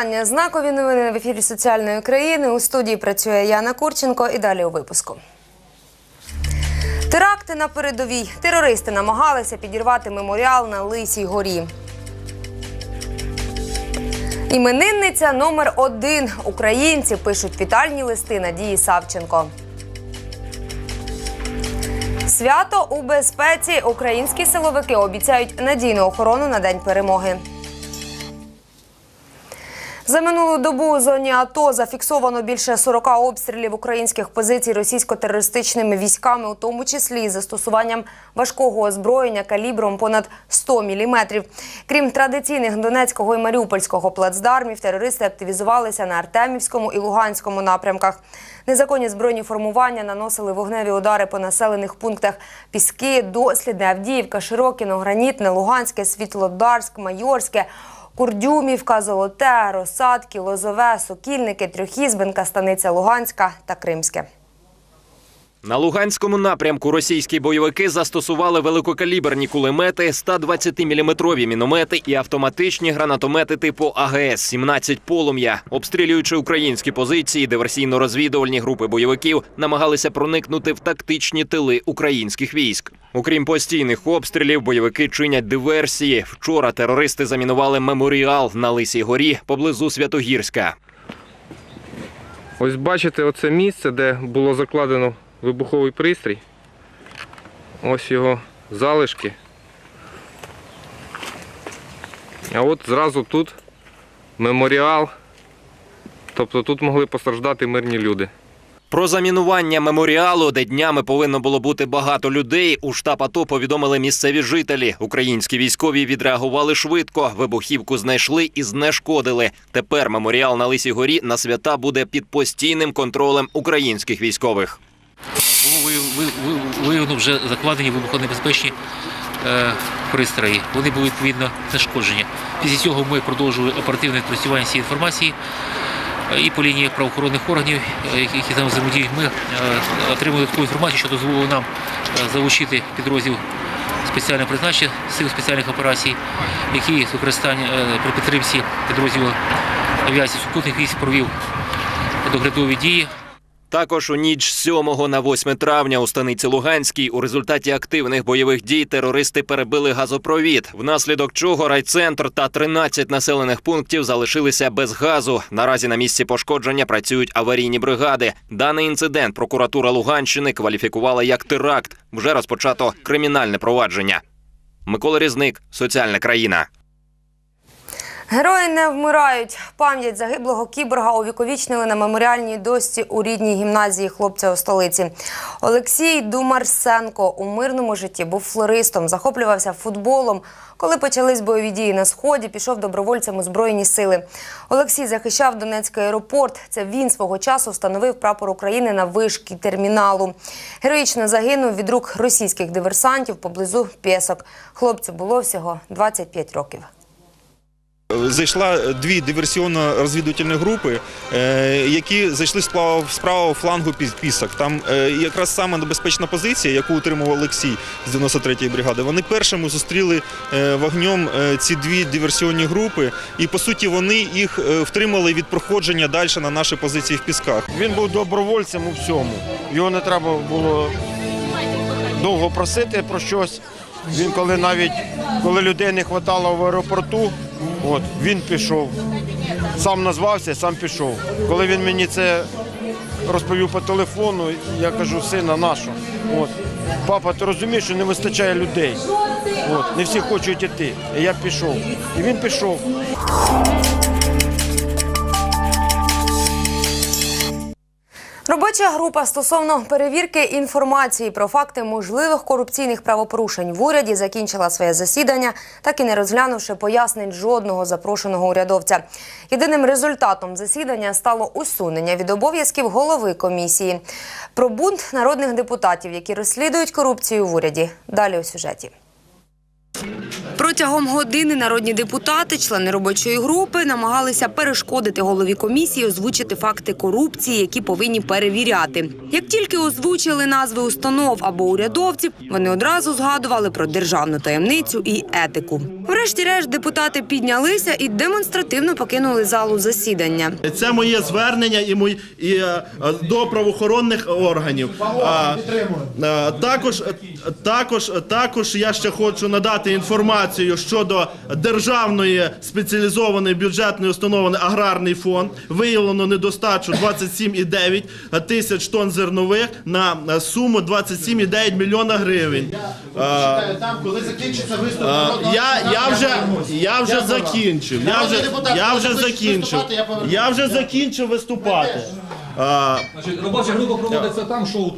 вітання. Знакові новини в ефірі соціальної країни. У студії працює Яна Курченко. І далі у випуску. Теракти на передовій. Терористи намагалися підірвати меморіал на Лисій горі. Іменинниця номер один. Українці пишуть вітальні листи Надії Савченко. Свято у безпеці. Українські силовики обіцяють надійну охорону на день перемоги. За минулу добу у зоні АТО зафіксовано більше 40 обстрілів українських позицій російсько-терористичними військами, у тому числі із застосуванням важкого озброєння калібром понад 100 міліметрів. Крім традиційних Донецького і Маріупольського плацдармів, терористи активізувалися на Артемівському і Луганському напрямках. Незаконні збройні формування наносили вогневі удари по населених пунктах Піски, Дослідне, Авдіївка, Широкіно, Гранітне, Луганське, Світлодарськ, Майорське. Курдюмівка, Золоте, Росадки, Лозове, Сокільники, Трьохізбенка, Станиця Луганська та Кримське. На Луганському напрямку російські бойовики застосували великокаліберні кулемети, 120-мм міномети і автоматичні гранатомети типу АГС-17 «Полум'я». Обстрілюючи українські позиції, диверсійно-розвідувальні групи бойовиків намагалися проникнути в тактичні тили українських військ. Окрім постійних обстрілів, бойовики чинять диверсії. Вчора терористи замінували меморіал на Лисій горі поблизу Святогірська. Ось бачите оце місце, де було закладено вибуховий пристрій. Ось його залишки. А от зразу тут меморіал. Тобто тут могли постраждати мирні люди. Про замінування меморіалу, де днями повинно було бути багато людей, у штаб АТО повідомили місцеві жителі. Українські військові відреагували швидко. Вибухівку знайшли і знешкодили. Тепер меморіал на Лисій горі на свята буде під постійним контролем українських військових. Було вияв- ви- ви- виявлено вже закладені вибухонебезпечні е, пристрої. Вони були відповідно знешкоджені. Після цього ми продовжували оперативне відпрацювання цієї інформації. е, І по лінії правоохоронних органів, е, які там взаємодіють, ми отримали таку інформацію, що дозволило нам залучити підрозділ спеціального призначення сил спеціальних операцій, які з використання при підтримці підрозділу авіації сухопутних військ провів доглядові дії. Також у ніч з 7 на 8 травня у станиці Луганській у результаті активних бойових дій терористи перебили газопровід, внаслідок чого райцентр та 13 населених пунктів залишилися без газу. Наразі на місці пошкодження працюють аварійні бригади. Даний інцидент прокуратура Луганщини кваліфікувала як теракт. Вже розпочато кримінальне провадження. Микола Різник, соціальна країна. Герої не вмирають. Пам'ять загиблого кіборга увіковічнили на меморіальній дошці у рідній гімназії хлопця у столиці. Олексій Думарсенко у мирному житті був флористом, захоплювався футболом. Коли почались бойові дії на сході, пішов добровольцем у збройні сили. Олексій захищав Донецький аеропорт. Це він свого часу встановив прапор України на вишки терміналу. Героїчно загинув від рук російських диверсантів поблизу Пєсок. Хлопцю було всього 25 років. Зайшла дві диверсіонно-розвідувальні групи, е, які зайшли з правого- флангу пі- пісок. Там е, якраз саме небезпечна позиція, яку утримував Олексій з 93-ї бригади. Вони першими зустріли е, вогнем ці дві диверсіонні групи, і по суті вони їх втримали від проходження далі на наші позиції в пісках. Він був добровольцем у всьому. Його не треба було довго просити про щось. Він коли навіть коли людей не вистачало в аеропорту, от він пішов. Сам назвався, сам пішов. Коли він мені це розповів по телефону, я кажу, сина нашу. От. Папа, ти розумієш, що не вистачає людей. От. Не всі хочуть йти. І я пішов. І він пішов. Робоча група стосовно перевірки інформації про факти можливих корупційних правопорушень в уряді закінчила своє засідання, так і не розглянувши пояснень жодного запрошеного урядовця. Єдиним результатом засідання стало усунення від обов'язків голови комісії. Про бунт народних депутатів, які розслідують корупцію в уряді. Далі у сюжеті. Про Протягом години народні депутати, члени робочої групи, намагалися перешкодити голові комісії озвучити факти корупції, які повинні перевіряти. Як тільки озвучили назви установ або урядовців, вони одразу згадували про державну таємницю і етику. Врешті-решт депутати піднялися і демонстративно покинули залу засідання. Це моє звернення і мої і, е, е, до правоохоронних органів. А, е, також, також, також я ще хочу надати інформацію щодо державної спеціалізованої бюджетної установи аграрний фонд. Виявлено недостачу 27,9 тисяч тонн зернових на суму 27,9 мільйона гривень. Е, Коли закінчиться виступ, я, я вже я вже закінчив. Я вже я вже закінчив. я. Я вже закінчив виступати. А, Робоча група проводиться там, шоу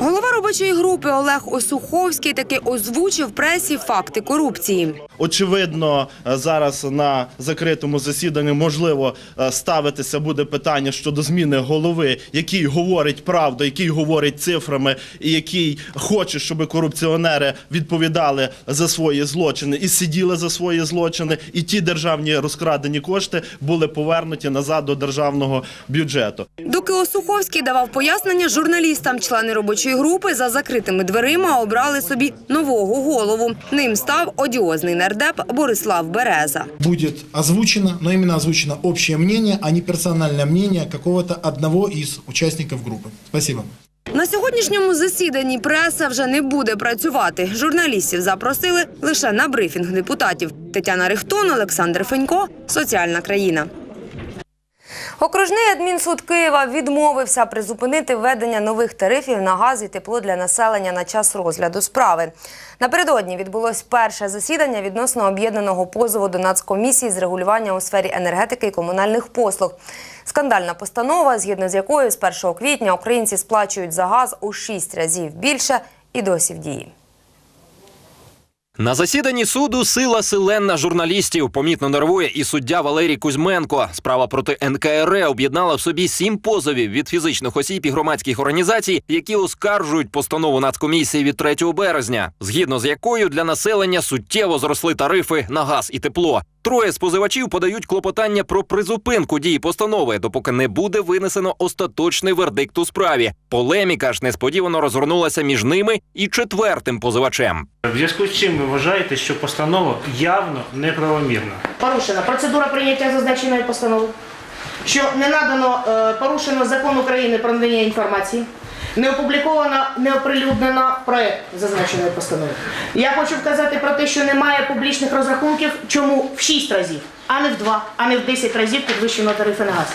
Голова робочої групи Олег Осуховський таки озвучив пресі факти корупції. Очевидно, е, зараз на закритому засіданні можливо е, ставитися буде питання щодо зміни голови, який говорить правду, який говорить цифрами, і який хоче, щоб корупціонери відповідали за свої злочини і сиділи за свої злочини, і ті державні розкрадені кошти були повернуті назад до державного бюджету. Доки Осуховський давав пояснення журналістам, члени робочої групи за закритими дверима обрали собі нового голову. Ним став одіозний нардеп Борислав Береза. будет озвучено, но именно озвучено общее мнение, а не персональное мнение какого-то одного из участников группы. Спасибо. На сьогоднішньому засіданні преса вже не буде працювати. Журналістів запросили лише на брифінг депутатів. Тетяна Рихтон, Олександр Фенько, Соціальна країна. Окружний адмінсуд Києва відмовився призупинити введення нових тарифів на газ і тепло для населення на час розгляду справи. Напередодні відбулось перше засідання відносно об'єднаного позову до Нацкомісії з регулювання у сфері енергетики і комунальних послуг. Скандальна постанова, згідно з якою з 1 квітня українці сплачують за газ у 6 разів більше і досі в дії. На засіданні суду сила селенна журналістів помітно нервує і суддя Валерій Кузьменко. Справа проти НКРЕ об'єднала в собі сім позовів від фізичних осіб і громадських організацій, які оскаржують постанову Нацкомісії від 3 березня, згідно з якою для населення суттєво зросли тарифи на газ і тепло. Троє з позивачів подають клопотання про призупинку дії постанови, допоки не буде винесено остаточний вердикт у справі. Полеміка ж несподівано розгорнулася між ними і четвертим позивачем. В зв'язку з чим ви вважаєте, що постанова явно неправомірна? порушена процедура прийняття зазначеної постанови, що не надано е, порушено закон України про надання інформації, не опубліковано, не оприлюднено проект зазначеної постанови. Я хочу вказати про те, що немає публічних розрахунків, чому в 6 разів, а не в 2, а не в 10 разів підвищено тарифи на газ.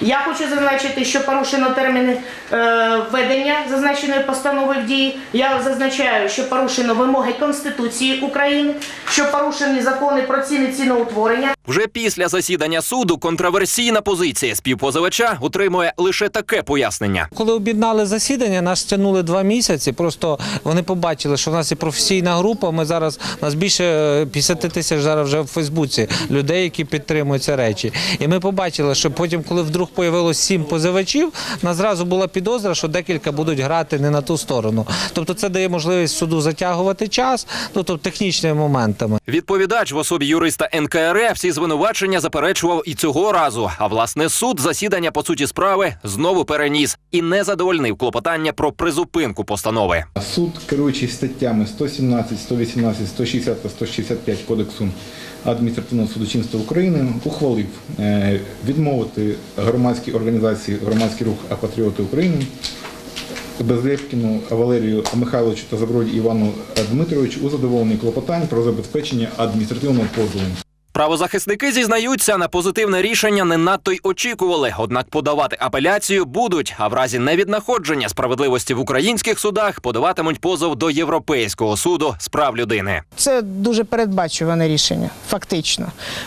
Я хочу зазначити, що порушено терміни е, введення зазначеної постанови в дії. Я зазначаю, що порушено вимоги Конституції України, що порушені закони про ціни ціноутворення. Вже після засідання суду контроверсійна позиція співпозивача отримує лише таке пояснення. Коли об'єднали засідання, нас тягнули два місяці. Просто вони побачили, що в нас є професійна група. Ми зараз у нас більше е, 50 тисяч зараз вже в Фейсбуці людей, які підтримують ці речі. І ми побачили, що потім, коли вдруг появилось сім позивачів, нас зразу була підозра, що декілька будуть грати не на ту сторону. Тобто, це дає можливість суду затягувати час, ну тобто технічними моментами. Відповідач в особі юриста НКРЕ всі звинувачення заперечував і цього разу. А власне суд засідання по суті справи знову переніс і не задовольнив клопотання про призупинку постанови. Суд, керуючись статтями 117, 118, 160 та 165 Кодексу адміністративного судочинства України, ухвалив е, відмовити громадській організації громадський рух «Апатріоти України Безлєпкіну Валерію Михайловичу та Заброді Івану Дмитровичу у задоволенні клопотань про забезпечення адміністративного позову. Правозахисники зізнаються, на позитивне рішення не надто й очікували. Однак подавати апеляцію будуть, а в разі невіднаходження справедливості в українських судах подаватимуть позов до Європейського суду з прав людини. Це дуже передбачуване рішення, фактично.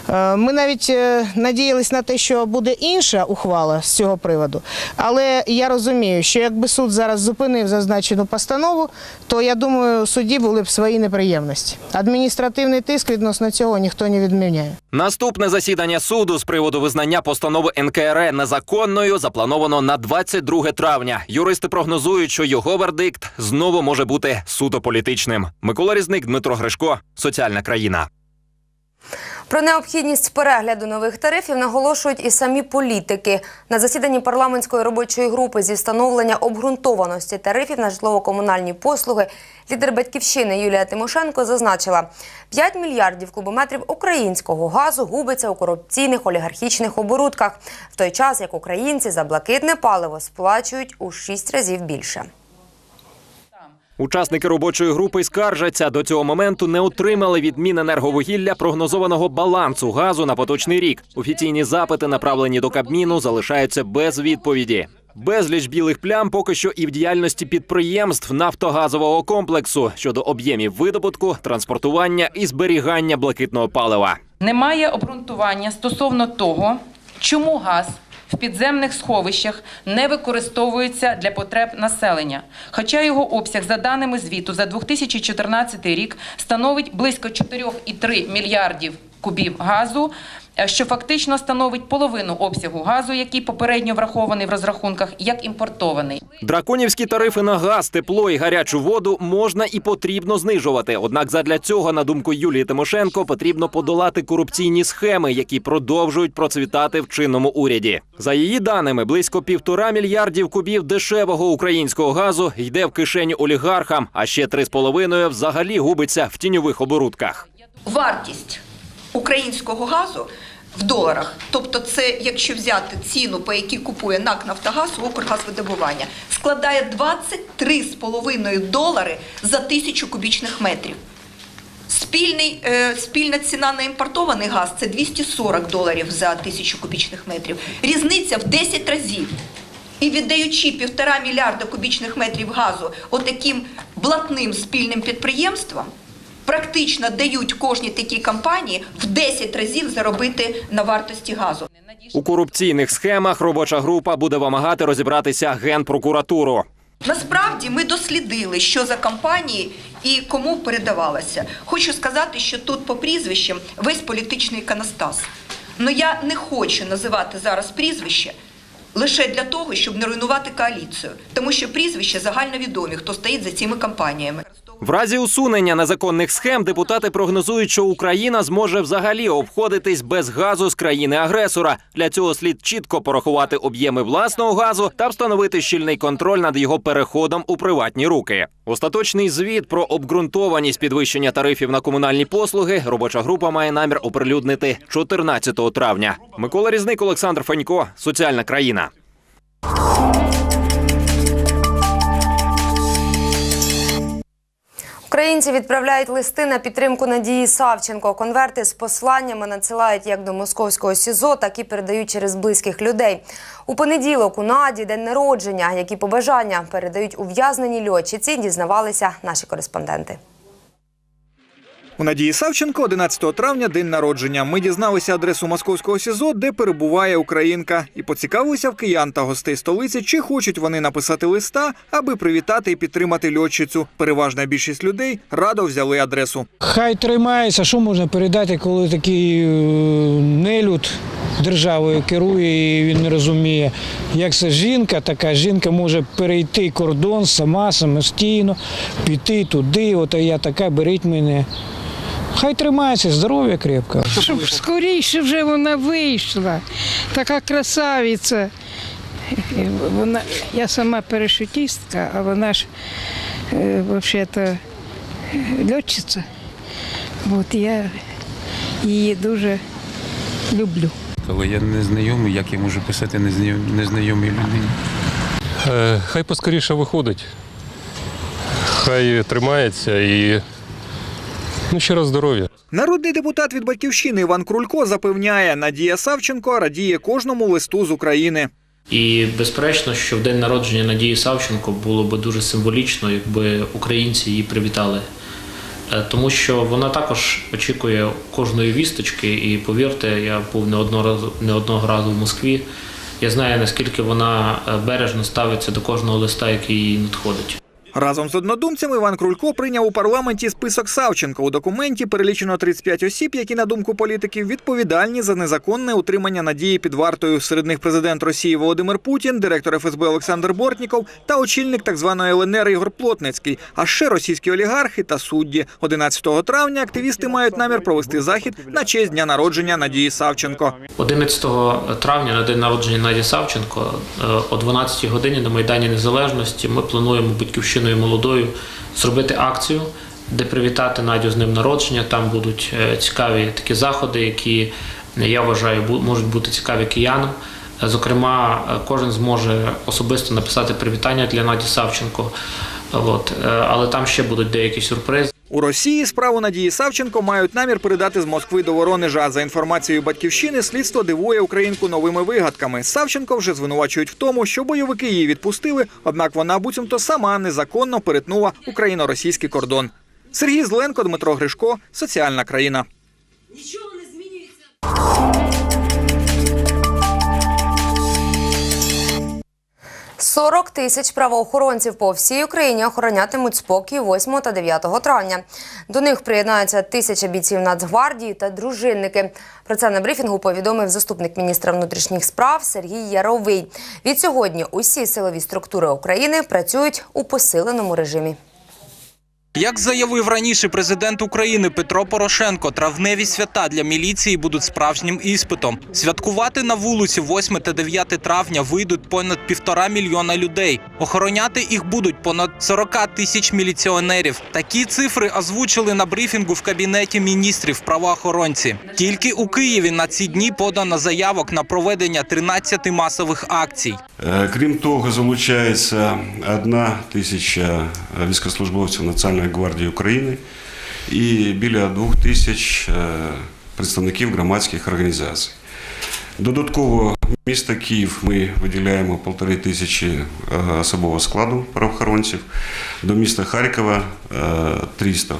Е, Ми навіть е, надіялись на те, що буде інша ухвала з цього приводу. Але я розумію, що якби суд зараз зупинив зазначену постанову, то я думаю, судді були б свої неприємності. Адміністративний тиск відносно цього ніхто не відміняє. Наступне засідання суду з приводу визнання постанови НКР незаконною заплановано на 22 травня. Юристи прогнозують, що його вердикт знову може бути суто політичним. Микола Різник, Дмитро Гришко, соціальна країна. Про необхідність перегляду нових тарифів наголошують і самі політики. На засіданні парламентської робочої групи зі встановлення обґрунтованості тарифів на житлово-комунальні послуги лідер батьківщини Юлія Тимошенко зазначила, 5 мільярдів кубометрів українського газу губиться у корупційних олігархічних оборудках, в той час як українці за блакитне паливо сплачують у 6 разів більше. Учасники робочої групи скаржаться до цього моменту не отримали від Міненерговугілля прогнозованого балансу газу на поточний рік. Офіційні запити, направлені до Кабміну, залишаються без відповіді. Безліч білих плям поки що і в діяльності підприємств нафтогазового комплексу щодо об'ємів видобутку, транспортування і зберігання блакитного палива. Немає обґрунтування стосовно того, чому газ підземних сховищах не використовується для потреб населення, хоча його обсяг, за даними звіту, за 2014 рік становить близько 4,3 мільярдів кубів газу, е, що фактично становить половину обсягу газу, який попередньо врахований в розрахунках як імпортований. Драконівські тарифи на газ, тепло і гарячу воду можна і потрібно знижувати. Однак задля цього, на думку Юлії Тимошенко, потрібно подолати корупційні схеми, які продовжують процвітати в чинному уряді. За її даними, близько півтора мільярдів кубів дешевого українського газу йде в кишеню олігархам, а ще три з половиною взагалі губиться в тіньових оборудках. вартість українського газу в доларах. Тобто, це якщо взяти ціну, по якій купує НАК Нафтогаз Укргазвидобування, складає 23,5 долари за тисячу кубічних метрів. Спільний, е, спільна ціна на імпортований газ це 240 доларів за тисячу кубічних метрів. Різниця в 10 разів. І віддаючи півтора мільярда кубічних метрів газу отаким блатним спільним підприємствам, практично дають кожній такій компанії в 10 разів заробити на вартості газу. У корупційних схемах робоча група буде вимагати розібратися генпрокуратуру. Насправді ми дослідили, що за компанії і кому передавалося. Хочу сказати, що тут по прізвищам весь політичний іконостас. Но я не хочу називати зараз прізвище лише для того, щоб не руйнувати коаліцію, тому що прізвища загальновідомі, хто стоїть за цими компаніями. В разі усунення незаконних схем депутати прогнозують, що Україна зможе взагалі обходитись без газу з країни-агресора. Для цього слід чітко порахувати об'єми власного газу та встановити щільний контроль над його переходом у приватні руки. Остаточний звіт про обґрунтованість підвищення тарифів на комунальні послуги робоча група має намір оприлюднити 14 травня. Микола Різник, Олександр Фанько, соціальна країна. Українці відправляють листи на підтримку Надії Савченко. Конверти з посланнями надсилають як до московського СІЗО, так і передають через близьких людей. У понеділок у Наді день народження, які побажання передають ув'язнені льотчиці, дізнавалися наші кореспонденти. У Надії Савченко 11 травня день народження. Ми дізналися адресу московського СІЗО, де перебуває українка, і поцікавилися в киян та гостей столиці, чи хочуть вони написати листа, аби привітати і підтримати льотчицю. Переважна більшість людей радо взяли адресу. Хай тримається, що можна передати, коли такий е, нелюд державою керує і він не розуміє, як це жінка, така жінка може перейти кордон сама, самостійно, піти туди, от я така, беріть мене. Хай тримається, здоров'я крепко. Щоб скоріше вже вона вийшла. Така красавиця. Вона, я сама парашутистка, а вона ж е, взагалі льотчиця. От я її дуже люблю. Але я не знайомий, як я можу писати незнайом- незнайомій людині. Е, Хай поскоріше виходить. Хай тримається і ну, ще раз здоров'я. Народний депутат від батьківщини Іван Крулько запевняє, Надія Савченко радіє кожному листу з України. І безперечно, що в день народження Надії Савченко було би дуже символічно, якби українці її привітали. Е, Тому що вона також очікує кожної вісточки, і повірте, я був не одного разу, не одного разу в Москві. Я знаю, наскільки вона е, бережно ставиться до кожного листа, який їй надходить. Разом з однодумцями Іван Крулько прийняв у парламенті список Савченко. У документі перелічено 35 осіб, які, на думку політиків, відповідальні за незаконне утримання надії під вартою. Серед них президент Росії Володимир Путін, директор ФСБ Олександр Бортніков та очільник так званої ЛНР Ігор Плотницький, а ще російські олігархи та судді. 11 травня активісти мають намір провести захід на честь дня народження Надії Савченко. 11 травня на день народження Наді Савченко е, о 12 годині на Майдані Незалежності ми плануємо батьківщиною молодою зробити акцію, де привітати Надю з ним народження. Там будуть е, цікаві такі заходи, які е, я вважаю можуть бути цікаві киянам. Е, Зокрема, кожен зможе особисто написати привітання для Наді Савченко. От, але там ще будуть деякі сюрпризи. У Росії справу Надії Савченко мають намір передати з Москви до Воронежа. За інформацією батьківщини, слідство дивує українку новими вигадками. Савченко вже звинувачують в тому, що бойовики її відпустили, однак вона буцімто сама незаконно перетнула україно-російський кордон. Сергій Зленко, Дмитро Гришко, соціальна країна. 40 тисяч правоохоронців по всій Україні охоронятимуть спокій 8 та 9 травня. До них приєднаються тисяча бійців Нацгвардії та дружинники. Про це на брифінгу повідомив заступник міністра внутрішніх справ Сергій Яровий. Відсьогодні усі силові структури України працюють у посиленому режимі. Як заявив раніше президент України Петро Порошенко, травневі свята для міліції будуть справжнім іспитом. Святкувати на вулиці 8 та 9 травня вийдуть понад півтора мільйона людей. Охороняти їх будуть понад 40 тисяч міліціонерів. Такі цифри озвучили на брифінгу в кабінеті міністрів правоохоронці. Тільки у Києві на ці дні подано заявок на проведення 13 масових акцій. Е, Крім того, залучається одна тисяча військовослужбовців Національної гвардії України і біля двох тисяч е, представників громадських організацій. Додатково місто Київ ми виділяємо полтори тисячі е, особового складу правоохоронців. До міста Харкова е, 300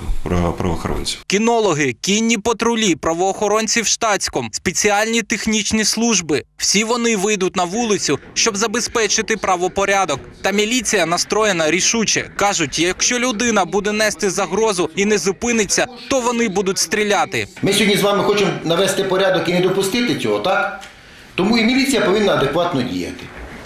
правоохоронців. Кінологи, кінні патрулі, правоохоронці в штатському, спеціальні технічні служби. Всі вони вийдуть на вулицю, щоб забезпечити правопорядок. Та міліція настроєна рішуче. кажуть, якщо людина буде нести загрозу і не зупиниться, то вони будуть стріляти. Ми сьогодні з вами хочемо навести порядок і не допустити цього, так? Тому і міліція повинна адекватно діяти.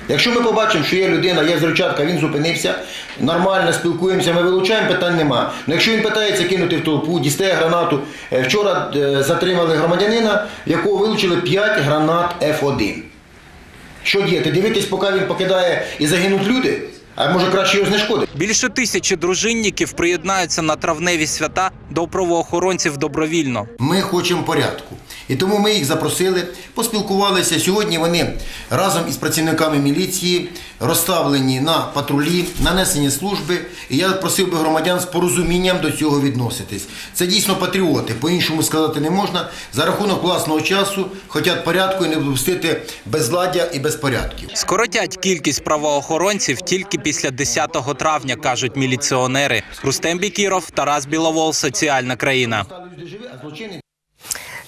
Якщо ми побачимо, що є людина, є зручатка, він зупинився, нормально спілкуємося, ми вилучаємо, питань нема. Ну якщо він питається кинути в толпу, дістає гранату, Е, вчора е, затримали громадянина, в якого вилучили 5 гранат F1. Що діяти? Дивитись, поки він покидає і загинуть люди? А може краще його знешкодити? Більше тисячі дружинників приєднаються на травневі свята до правоохоронців добровільно. Ми хочемо порядку. І тому ми їх запросили, поспілкувалися. Сьогодні вони разом із працівниками міліції розставлені на патрулі, на несення служби. І я просив би громадян з порозумінням до цього відноситись. Це дійсно патріоти, по-іншому сказати не можна. За рахунок власного часу хочуть порядку і не допустити безладдя і безпорядків. Скоротять кількість правоохоронців тільки після 10 травня, кажуть міліціонери. Рустем Бікіров, Тарас Біловол, соціальна країна.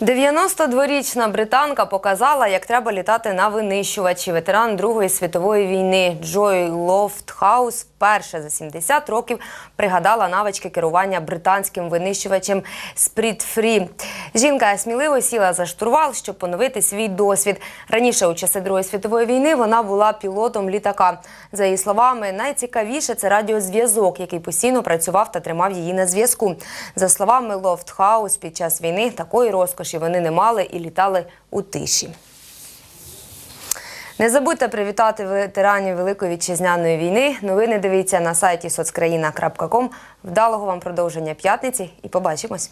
92-річна британка показала, як треба літати на винищувачі. Ветеран Другої світової війни Джой Лофтхаус вперше за 70 років пригадала навички керування британським винищувачем Спріт Фрі. Жінка сміливо сіла за штурвал, щоб поновити свій досвід. Раніше, у часи Другої світової війни, вона була пілотом літака. За її словами, найцікавіше це радіозв'язок, який постійно працював та тримав її на зв'язку. За словами Лофтхаус, під час війни такої розкоші вони не мали і літали у тиші. Не забудьте привітати ветеранів Великої вітчизняної війни. Новини дивіться на сайті соцкраїна.ком. Вдалого вам продовження п'ятниці і побачимось.